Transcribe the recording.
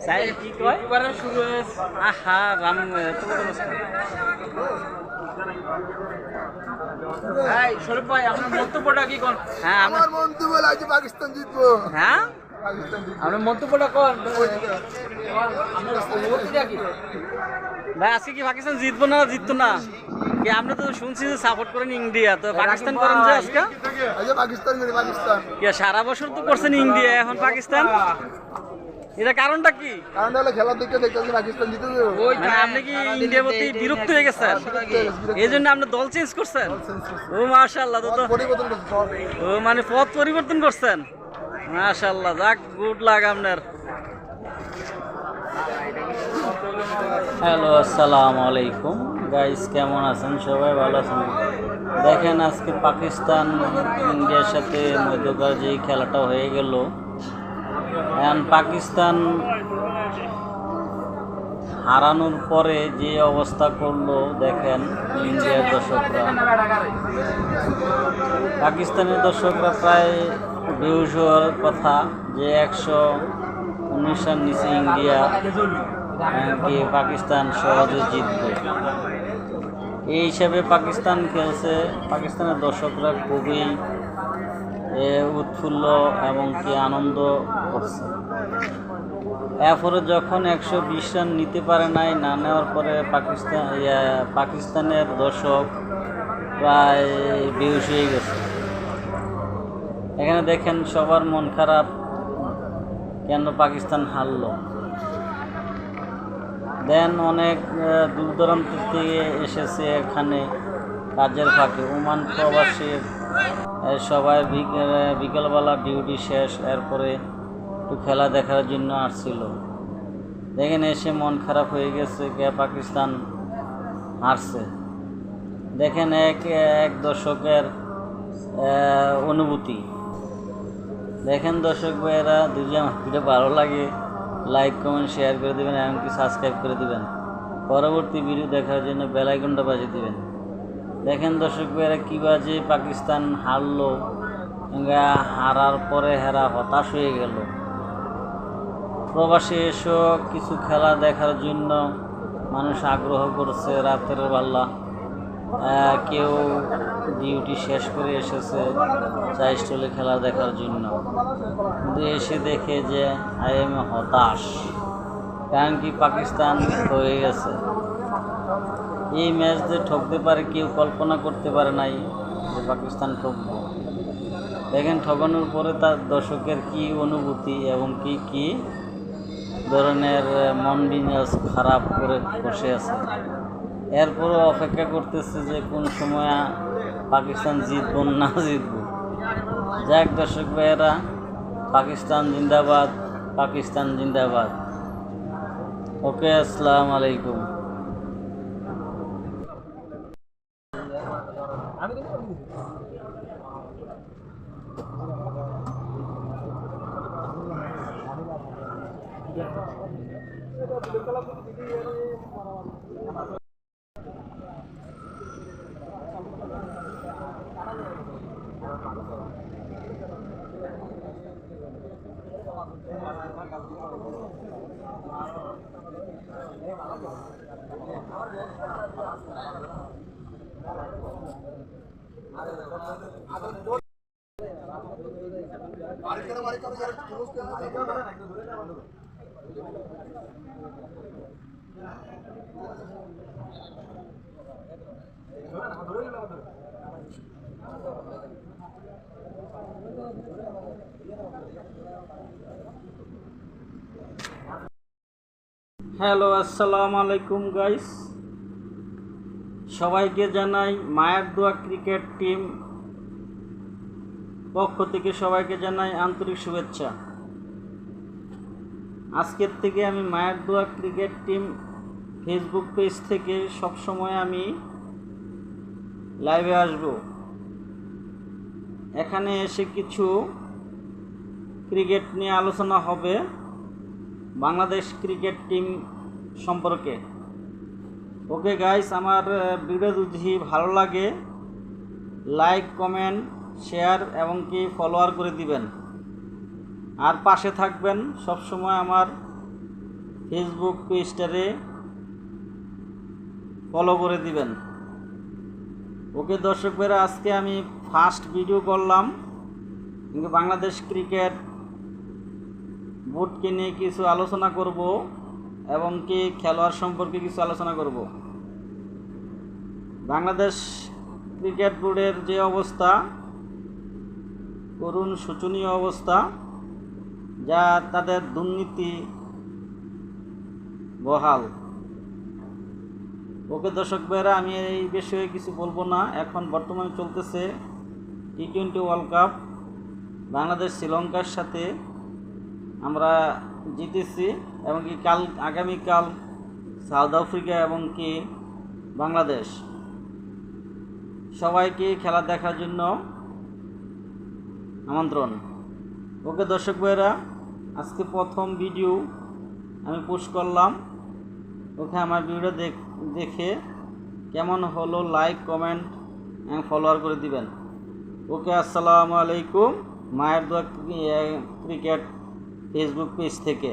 সাই কি কয়? শুরু হয়েছে আহা রাম তোমার নমস্কার শরীফ ভাই আপনার মন্তব্যটা কি কোন? হ্যাঁ আমার মন্তব্য লাগছে পাকিস্তান জিতবো। হ্যাঁ? জিতবো। আপনার মন্তব্যটা কোন? আপনার অনুভূতিটা কি? ভাই আজকে কি পাকিস্তান জিতবো না জিততো না? কি আপনি তো শুনছি যে সাপোর্ট করেন ইন্ডিয়া তো পাকিস্তান করেন যে আজকে? পাকিস্তান করে পাকিস্তান। কি সারা বছর তো করছেন ইন্ডিয়া এখন পাকিস্তান? এটা কারণটা কি? কারণ হলো খেলার দিকে দেখতেছি পাকিস্তান জিতে দেবো। ওই মানে আপনি কি ইন্ডিয়ার প্রতি বিরক্ত হয়ে গেছেন? এই জন্য আপনি দল চেঞ্জ করছেন? ও মাশাল্লাহ তো তো পরিবর্তন করছে সব। ও মানে পথ পরিবর্তন করছেন? মাশাল্লাহ যাক গুড লাগ আপনার। হ্যালো আসসালামু আলাইকুম। গাইস কেমন আছেন? সবাই ভালো আছেন? দেখেন আজকে পাকিস্তান ইন্ডিয়ার সাথে মধ্যকার যে খেলাটা হয়ে গেল এখন পাকিস্তান হারানোর পরে যে অবস্থা করল, দেখেন ইন্ডিয়ার দর্শকরা। পাকিস্তানের দর্শকরা প্রায় বেহুশ হওয়ার কথা যে একশো উনিশ রান নিচে ইন্ডিয়া কি পাকিস্তান সহজে জিতবে? এই হিসাবে পাকিস্তান খেলছে। পাকিস্তানের দর্শকরা খুবই উৎফুল্ল এবং কি আনন্দ করছে। এরপরে যখন একশো বিশ রান নিতে পারে নাই, না নেওয়ার পরে পাকিস্তান পাকিস্তানের দর্শক প্রায় বেহুশ হয়ে গেছে। এখানে দেখেন সবার মন খারাপ, কেন পাকিস্তান হারল? দেন অনেক দূর দূরান্ত থেকে এসেছে এখানে কাজের ফাঁকে। ওমান প্রবাসীর সবাই বিকেলবেলা ডিউটি শেষ, এরপরে একটু খেলা দেখার জন্য আসছিল। দেখেন এসে মন খারাপ হয়ে গেছে, কে পাকিস্তান হারছে। দেখেন এক এক দর্শকের অনুভূতি। দেখেন দর্শক ভাইয়েরা, দুজন ভিডিও ভালো লাগে, লাইক, কমেন্ট, শেয়ার করে দেবেন এমনকি সাবস্ক্রাইব করে দেবেন। পরবর্তী ভিডিও দেখার জন্য বেল আইকনটা বাজিয়ে দিবেন। দেখেন দর্শক কী বাজে পাকিস্তান হারলো হারার পরে হেরা হতাশ হয়ে গেল। প্রবাসী এসো, কিছু খেলা দেখার জন্য মানুষ আগ্রহ করছে রাতের বেলা। কেউ ডিউটি শেষ করে এসেছে, চাই স্টলে খেলা দেখার জন্য। কিন্তু এসে দেখে যে আই এম হতাশ, কারণ কি পাকিস্তান হয়ে গেছে। এই ম্যাচ যে ঠকতে পারে, কেউ কল্পনা করতে পারে নাই যে পাকিস্তান ঠকবে। দেখেন ঠকানোর পরে তার দর্শকের কি অনুভূতি এবং কি কি ধরনের মন বিন্যাস খারাপ করে বসে আছে। এরপরও অপেক্ষা করতেছে যে কোন সময় পাকিস্তান জিতব না জিতব। যাক দর্শক ভাইয়েরা, পাকিস্তান জিন্দাবাদ পাকিস্তান জিন্দাবাদ। ওকে, আসসালামু আলাইকুম। আমি কিন্তু হ্যালো আসসালামু আলাইকুম গাইস সবাইকে জানাই মায়ের দোয়া ক্রিকেট টিম পক্ষ থেকে সবাইকে জানাই আন্তরিক শুভেচ্ছা। আজকের থেকে আমি মায়ের দোয়া ক্রিকেট টিম ফেসবুক পেজ থেকে সব সময় আমি লাইভে আসব। এখানে এসে কিছু ক্রিকেট নিয়ে আলোচনা হবে বাংলাদেশ ক্রিকেট টিম সম্পর্কে। ওকে গাইস আমার ভিডিও যদি ভালো লাগে লাইক কমেন্ট শেয়ার এবং কি ফলোয়ার করে দিবেন। আর পাশে থাকবেন সব সময় আমার ফেসবুক পেজটারে ফলো করে দিবেন। ওকে দর্শক ভাইরা, আজকে আমি ফার্স্ট ভিডিও করলাম, বাংলাদেশ ক্রিকেট বোর্ডকে নিয়ে কিছু আলোচনা করব। এবং কি খেলোয়াড় সম্পর্কে কিছু আলোচনা করব? বাংলাদেশ ক্রিকেট বোর্ডের যে অবস্থা, করুণ শোচনীয় অবস্থা, যা তাদের দুর্নীতি বহাল। ওকে দর্শক ভাইরা আমি এই বিষয়ে কিছু বলব না। এখন বর্তমানে চলতেছে T twenty World Cup Bangladesh শ্রীলঙ্কার সাথে। আমরা জিতেছি এবং কি কাল, আগামীকাল সাউথ আফ্রিকা এবং কি বাংলাদেশ। সবাইকে খেলা দেখার জন্য আমন্ত্রণ। ওকে দর্শক ভাইরা আজকে প্রথম ভিডিও আমি পোস্ট করলাম। ওকে আমার ভিডিও দেখ- দেখে কেমন হলো লাইক, কমেন্ট এবং ফলোয়ার করে দিবেন। ওকে আসসালামু আলাইকুম। মায়ের দোয়া ক্রিকেট ফেসবুক পেজ থেকে।